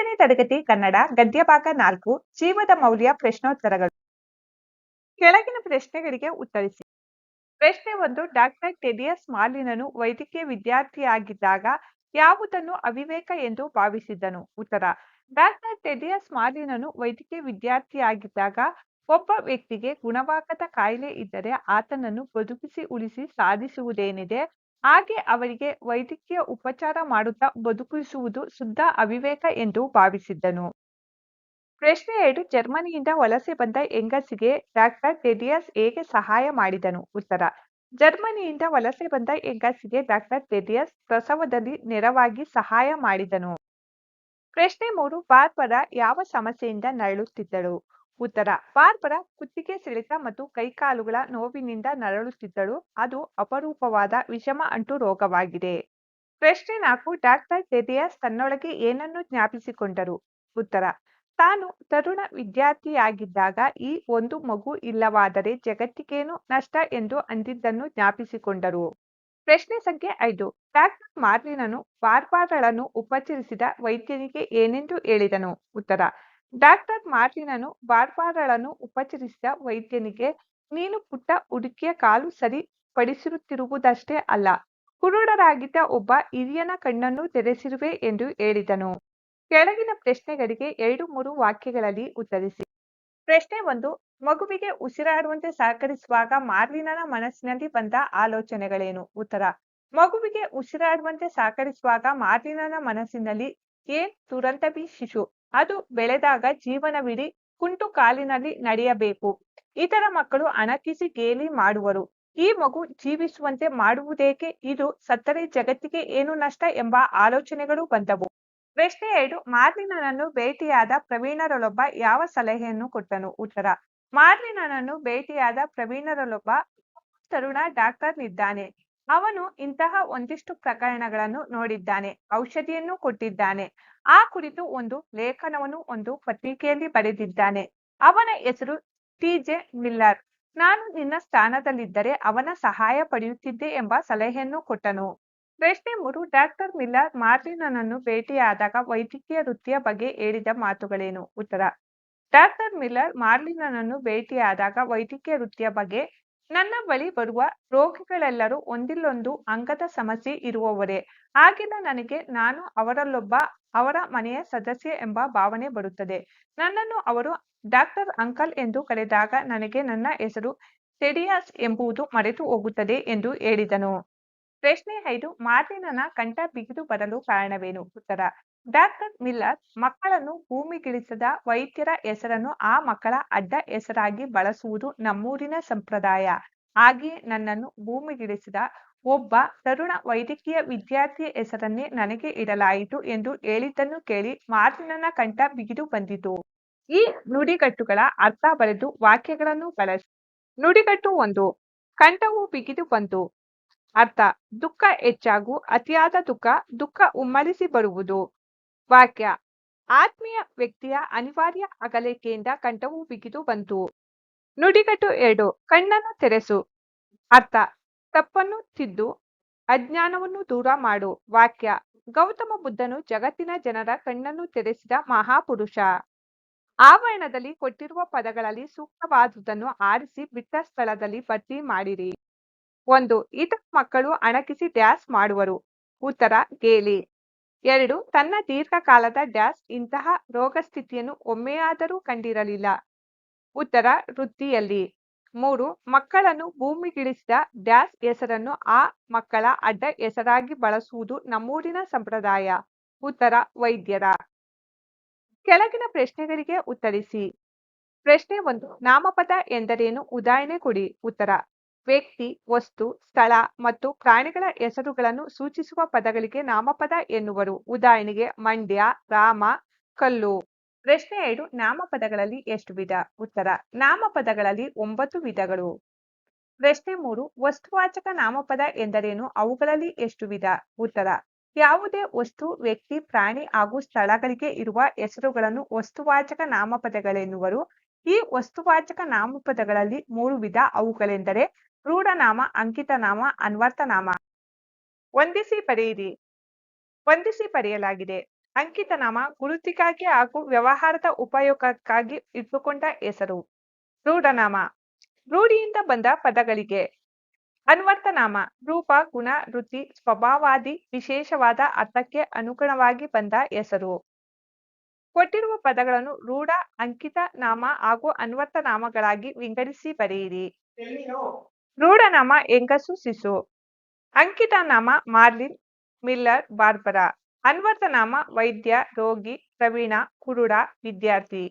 ಐದನೇ ತರಗತಿ ಕನ್ನಡ, ಗದ್ಯಭಾಗ ನಾಲ್ಕು, ಜೀವದ ಮೌಲ್ಯ ಪ್ರಶ್ನೋತ್ತರಗಳು. ಕೆಳಗಿನ ಪ್ರಶ್ನೆಗಳಿಗೆ ಉತ್ತರಿಸಿ. ಪ್ರಶ್ನೆ ಒಂದು, ಡಾಕ್ಟರ್ ಟೆಡಿಯಸ್ ಮಾಲಿನನು ವೈದ್ಯಕೀಯ ವಿದ್ಯಾರ್ಥಿಯಾಗಿದ್ದಾಗ ಯಾವುದನ್ನು ಅವಿವೇಕ ಎಂದು ಭಾವಿಸಿದ್ದನು ಉತ್ತರ, ಡಾಕ್ಟರ್ ಟೆಡಿಯಸ್ ಮಾಲಿನನು ವೈದ್ಯಕೀಯ ವಿದ್ಯಾರ್ಥಿಯಾಗಿದ್ದಾಗ ಒಬ್ಬ ವ್ಯಕ್ತಿಗೆ ಗುಣವಾಗದ ಕಾಯಿಲೆ ಇದ್ದರೆ ಆತನನ್ನು ಬದುಕಿಸಿ ಉಳಿಸಿ ಸಾಧಿಸುವುದೇನಿದೆ? ಹಾಗೆ ಅವರಿಗೆ ವೈದ್ಯಕೀಯ ಉಪಚಾರ ಮಾಡುತ್ತಾ ಬದುಕಿಸುವುದು ಶುದ್ಧ ಅವಿವೇಕ ಎಂದು ಭಾವಿಸಿದ್ದನು. ಪ್ರಶ್ನೆ ಎರಡು, ಜರ್ಮನಿಯಿಂದ ವಲಸೆ ಬಂದ ಹೆಂಗಸಿಗೆ ಡಾಕ್ಟರ್ ಟೆಡಿಯಸ್ ಹೇಗೆ ಸಹಾಯ ಮಾಡಿದನು? ಉತ್ತರ, ಜರ್ಮನಿಯಿಂದ ವಲಸೆ ಬಂದ ಹೆಂಗಸಿಗೆ ಡಾಕ್ಟರ್ ಟೆಡಿಯಸ್ ಪ್ರಸವದಲ್ಲಿ ನೆರವಾಗಿ ಸಹಾಯ ಮಾಡಿದನು. ಪ್ರಶ್ನೆ ಮೂರು, ಬಾರ್ಬರ ಯಾವ ಸಮಸ್ಯೆಯಿಂದ ನರಳುತ್ತಿದ್ದಳು? ಉತ್ತರ. ಬಾರ್ಬರ ಕುತ್ತಿಗೆ ಸೆಳೆತ ಮತ್ತು ಕೈಕಾಲುಗಳ ನೋವಿನಿಂದ ನರಳುತ್ತಿದ್ದಳು. ಅದು ಅಪರೂಪವಾದ ವಿಷಮ ಅಂಟು ರೋಗವಾಗಿದೆ. ಪ್ರಶ್ನೆ ನಾಲ್ಕು, ಡಾಕ್ಟರ್ ಟೆರಿಯಸ್ ತನ್ನೊಳಗೆ ಏನನ್ನು ಜ್ಞಾಪಿಸಿಕೊಂಡರು? ಉತ್ತರ. ತಾನು ತರುಣ ವಿದ್ಯಾರ್ಥಿಯಾಗಿದ್ದಾಗ ಈ ಒಂದು ಮಗು ಇಲ್ಲವಾದರೆ ಜಗತ್ತಿಗೇನು ನಷ್ಟ ಎಂದು ಅಂದಿದ್ದನ್ನು ಜ್ಞಾಪಿಸಿಕೊಂಡರು. ಪ್ರಶ್ನೆ ಸಂಖ್ಯೆ ಐದು, ಡಾಕ್ಟರ್ ಮಾರ್ಲಿನನು ಬಾರ್ಬಾರಳನ್ನು ಉಪಚರಿಸಿದ ವೈದ್ಯನಿಗೆ ಏನೆಂದು ಹೇಳಿದನು? ಉತ್ತರ. ಡಾಕ್ಟರ್ ಮಾರ್ಟಿನನು ಬಾರ್ಬಾರಳನ್ನು ಉಪಚರಿಸಿದ ವೈದ್ಯನಿಗೆ, ನೀನು ಪುಟ್ಟ ಹುಡುಕಿಯ ಕಾಲು ಸರಿ ಪಡಿಸಿರುತ್ತಿರುವುದಷ್ಟೇ ಅಲ್ಲ, ಕುರುಡರಾಗಿದ್ದ ಒಬ್ಬ ಹಿರಿಯನ ಕಣ್ಣನ್ನು ತೆರೆಸಿರುವೆ ಎಂದು ಹೇಳಿದನು. ಕೆಳಗಿನ ಪ್ರಶ್ನೆಗಳಿಗೆ ಎರಡು ಮೂರು ವಾಕ್ಯಗಳಲ್ಲಿ ಉತ್ತರಿಸಿ. ಪ್ರಶ್ನೆ ಒಂದು, ಮಗುವಿಗೆ ಉಸಿರಾಡುವಂತೆ ಸಹಕರಿಸುವಾಗ ಮಾರ್ಲಿನನ ಮನಸ್ಸಿನಲ್ಲಿ ಬಂದ ಆಲೋಚನೆಗಳೇನು? ಉತ್ತರ, ಮಗುವಿಗೆ ಉಸಿರಾಡುವಂತೆ ಸಹಕರಿಸುವಾಗ ಮಾರ್ಲಿನನ ಮನಸ್ಸಿನಲ್ಲಿ ಏನ್ ದುರಂತವಿ ಶಿಶು? ಅದು ಬೆಳೆದಾಗ ಜೀವನವಿಡೀ ಕುಂಟು ಕಾಲಿನಲ್ಲಿ ನಡೆಯಬೇಕು. ಇತರ ಮಕ್ಕಳು ಅಣಕಿಸಿ ಗೇಲಿ ಮಾಡುವರು. ಈ ಮಗು ಜೀವಿಸುವಂತೆ ಮಾಡುವುದೇಕೆ? ಇದು ಸತ್ತರೆ ಜಗತ್ತಿಗೆ ಏನು ನಷ್ಟ ಎಂಬ ಆಲೋಚನೆಗಳು ಬಂದವು. ಪ್ರಶ್ನೆ ಎರಡು, ಮಾರ್ಲಿನನನ್ನು ಭೇಟಿಯಾದ ಪ್ರವೀಣರಲ್ಲೊಬ್ಬ ಯಾವ ಸಲಹೆಯನ್ನು ಕೊಟ್ಟನು? ಉತ್ತರ, ಮಾರ್ಲಿನನನ್ನು ಭೇಟಿಯಾದ ಪ್ರವೀಣರಲ್ಲೊಬ್ಬ ತರುಣ ಡಾಕ್ಟರ್ನಿದ್ದಾನೆ. ಅವನು ಇಂತಹ ಒಂದಿಷ್ಟು ಪ್ರಕರಣಗಳನ್ನು ನೋಡಿದ್ದಾನೆ, ಔಷಧಿಯನ್ನು ಕೊಟ್ಟಿದ್ದಾನೆ. ಆ ಕುರಿತು ಒಂದು ಲೇಖನವನ್ನು ಒಂದು ಪತ್ರಿಕೆಯಲ್ಲಿ ಬರೆದಿದ್ದಾನೆ. ಅವನ ಹೆಸರು ಟಿ ಜೆ ಮಿಲ್ಲರ್. ನಾನು ನಿನ್ನ ಸ್ಥಾನದಲ್ಲಿದ್ದರೆ ಅವನ ಸಹಾಯ ಪಡೆಯುತ್ತಿದ್ದೆ ಎಂಬ ಸಲಹೆಯನ್ನು ಕೊಟ್ಟನು. ಪ್ರಶ್ನೆ ಮೂರು ಡಾಕ್ಟರ್ ಮಿಲ್ಲರ್ ಮಾರ್ಟಿನನನ್ನು ಭೇಟಿಯಾದಾಗ ವೈದ್ಯಕೀಯ ವೃತ್ತಿಯ ಬಗ್ಗೆ ಹೇಳಿದ ಮಾತುಗಳೇನು? ಉತ್ತರ ಡಾಕ್ಟರ್ ಮಿಲ್ಲರ್ ಮಾರ್ಲಿನನನ್ನು ಭೇಟಿಯಾದಾಗ ವೈದ್ಯಕೀಯ ವೃತ್ತಿಯ ಬಗ್ಗೆ ನನ್ನ ಬಳಿ ಬರುವ ರೋಗಿಗಳೆಲ್ಲರೂ ಒಂದಿಲ್ಲೊಂದು ಅಂಗದ ಸಮಸ್ಯೆ ಇರುವವರೇ. ಆಗಿನ ನನಗೆ ನಾನು ಅವರಲ್ಲೊಬ್ಬ, ಅವರ ಮನೆಯ ಸದಸ್ಯ ಎಂಬ ಭಾವನೆ ಬರುತ್ತದೆ. ನನ್ನನ್ನು ಅವರು ಡಾಕ್ಟರ್ ಅಂಕಲ್ ಎಂದು ಕರೆದಾಗ ನನಗೆ ನನ್ನ ಹೆಸರು ಸೆಡಿಯಾಸ್ ಎಂಬುದು ಮರೆತು ಹೋಗುತ್ತದೆ ಎಂದು ಹೇಳಿದನು. ಪ್ರಶ್ನೆ ಐದು ಮಾರ್ಲಿನನ ಕಂಠ ಬಿಗಿದು ಬರಲು ಕಾರಣವೇನು? ಉತ್ತರ ಡಾಕ್ಟರ್ ಮಿಲ್ಲರ್ ಮಕ್ಕಳನ್ನು ಭೂಮಿಗಿಳಿಸದ ವೈದ್ಯರ ಹೆಸರನ್ನು ಆ ಮಕ್ಕಳ ಅಡ್ಡ ಹೆಸರಾಗಿ ಬಳಸುವುದು ನಮ್ಮೂರಿನ ಸಂಪ್ರದಾಯ. ಹಾಗೆಯೇ ನನ್ನನ್ನು ಭೂಮಿಗಿಳಿಸಿದ ಒಬ್ಬ ತರುಣ ವೈದ್ಯಕೀಯ ವಿದ್ಯಾರ್ಥಿಯ ಹೆಸರನ್ನೇ ನನಗೆ ಇಡಲಾಯಿತು ಎಂದು ಹೇಳಿದ್ದನ್ನು ಕೇಳಿ ಮಾರ್ಲಿನನ ಕಂಠ ಬಿಗಿದು ಬಂದಿತು. ಈ ನುಡಿಗಟ್ಟುಗಳ ಅರ್ಥ ಬರೆದು ವಾಕ್ಯಗಳನ್ನು ಬಳಸಿ. ನುಡಿಗಟ್ಟು ಒಂದು, ಕಂಠವು ಬಿಗಿದು ಬಂತು ಅರ್ಥ, ದುಃಖ ಹೆಚ್ಚಾಗು ಅತಿಯಾದ ದುಃಖ ದುಃಖ ಉಮ್ಮಳಿಸಿ ಬರುವುದು. ವಾಕ್ಯ. ಆತ್ಮೀಯ ವ್ಯಕ್ತಿಯ ಅನಿವಾರ್ಯ ಅಗಲಿಕೆಯಿಂದ ಕಂಠವು ಬಿಗಿದು ಬಂತು. ನುಡಿಗಟ್ಟು ಎರಡು, ಕಣ್ಣನ್ನು ತೆರೆಸು. ಅರ್ಥ, ತಪ್ಪನ್ನು ತಿದ್ದು, ಅಜ್ಞಾನವನ್ನು ದೂರ ಮಾಡು. ವಾಕ್ಯ, ಗೌತಮ ಬುದ್ಧನು ಜಗತ್ತಿನ ಜನರ ಕಣ್ಣನ್ನು ತೆರೆಸಿದ ಮಹಾಪುರುಷ. ಆವರಣದಲ್ಲಿ ಕೊಟ್ಟಿರುವ ಪದಗಳಲ್ಲಿ ಸೂಕ್ತವಾದುದನ್ನು ಆರಿಸಿ ಬಿಟ್ಟ ಸ್ಥಳದಲ್ಲಿ ಭರ್ತಿ ಮಾಡಿರಿ. ಒಂದು ಈತ ಮಕ್ಕಳು ಅಣಕಿಸಿ ಡ್ಯಾಸ್ ಮಾಡುವರು. ಉತ್ತರ, ಗೇಲಿ. ಎರಡು, ತನ್ನ ದೀರ್ಘಕಾಲದ ಡ್ಯಾಸ್ ಇಂತಹ ರೋಗಸ್ಥಿತಿಯನ್ನು ಒಮ್ಮೆಯಾದರೂ ಕಂಡಿರಲಿಲ್ಲ. ಉತ್ತರ, ವೃತ್ತಿಯಲ್ಲಿ. ಮೂರು, ಮಕ್ಕಳನ್ನು ಭೂಮಿಗಿಳಿಸಿದ ಡ್ಯಾಸ್ ಹೆಸರನ್ನು ಆ ಮಕ್ಕಳ ಅಡ್ಡ ಹೆಸರಾಗಿ ಬಳಸುವುದು ನಮ್ಮೂರಿನ ಸಂಪ್ರದಾಯ. ಉತ್ತರ, ವೈದ್ಯರ. ಕೆಳಗಿನ ಪ್ರಶ್ನೆಗಳಿಗೆ ಉತ್ತರಿಸಿ. ಪ್ರಶ್ನೆ ಒಂದು, ನಾಮಪದ ಎಂದರೇನು? ಉದಾಹರಣೆ ಕೊಡಿ. ಉತ್ತರ ವ್ಯಕ್ತಿ, ವಸ್ತು, ಸ್ಥಳ ಮತ್ತು ಪ್ರಾಣಿಗಳ ಹೆಸರುಗಳನ್ನು ಸೂಚಿಸುವ ಪದಗಳಿಗೆ ನಾಮಪದ ಎನ್ನುವರು. ಉದಾಹರಣೆಗೆ ಮಂಡ್ಯ, ರಾಮ, ಕಲ್ಲು. ಪ್ರಶ್ನೆ ಎರಡು, ನಾಮಪದಗಳಲ್ಲಿ ಎಷ್ಟು ವಿಧ? ಉತ್ತರ, ನಾಮಪದಗಳಲ್ಲಿ ಒಂಬತ್ತು ವಿಧಗಳು. ಪ್ರಶ್ನೆ ಮೂರು, ವಸ್ತುವಾಚಕ ನಾಮಪದ ಎಂದರೇನು? ಅವುಗಳಲ್ಲಿ ಎಷ್ಟು ವಿಧ? ಉತ್ತರ, ಯಾವುದೇ ವಸ್ತು, ವ್ಯಕ್ತಿ, ಪ್ರಾಣಿ ಹಾಗೂ ಸ್ಥಳಗಳಿಗೆ ಇರುವ ಹೆಸರುಗಳನ್ನು ವಸ್ತುವಾಚಕ ನಾಮಪದಗಳೆನ್ನುವರು. ಈ ವಸ್ತುವಾಚಕ ನಾಮಪದಗಳಲ್ಲಿ ಮೂರು ವಿಧ ಅವುಗಳೆಂದರೆ ರೂಢನಾಮ ಅಂಕಿತನಾಮ, ಅನ್ವರ್ಥನಾಮ. ವಂದಿಸಿ ಪಡೆಯಿರಿ. ವಂದಿಸಿ ಪಡೆಯಲಾಗಿದೆ. ಅಂಕಿತನಾಮ ಗುರುತಿಗಾಗಿ ಹಾಗೂ ವ್ಯವಹಾರದ ಉಪಯೋಗಕ್ಕಾಗಿ ಇಟ್ಟುಕೊಂಡ ಹೆಸರು. ರೂಢನಾಮ ರೂಢಿಯಿಂದ ಬಂದ ಪದಗಳಿಗೆ ಅನ್ವರ್ಥನಾಮ, ರೂಪ, ಗುಣ ವೃತ್ತಿ ಸ್ವಭಾವಾದಿ, ವಿಶೇಷವಾದ ಅರ್ಥಕ್ಕೆ ಅನುಗುಣವಾಗಿ ಬಂದ ಹೆಸರು. ಕೊಟ್ಟಿರುವ ಪದಗಳನ್ನು ರೂಢ ಅಂಕಿತ ನಾಮ ಹಾಗೂ ಅನ್ವರ್ಥನಾಮಗಳಾಗಿ ವಿಂಗಡಿಸಿ ಬರೆಯಿರಿ. ರೂಢನಾಮ ಎಂಕಸು ಸಿಸು ಅಂಕಿತ ನಾಮ ಮಾರ್ಲಿನ್ ಮಿಲ್ಲರ್ ಬಾರ್ಬರಾ. ಅನ್ವರ್ಥ ನಾಮ ವೈದ್ಯ, ರೋಗಿ, ಪ್ರವೀಣ, ಕುರುಡ, ವಿದ್ಯಾರ್ಥಿ.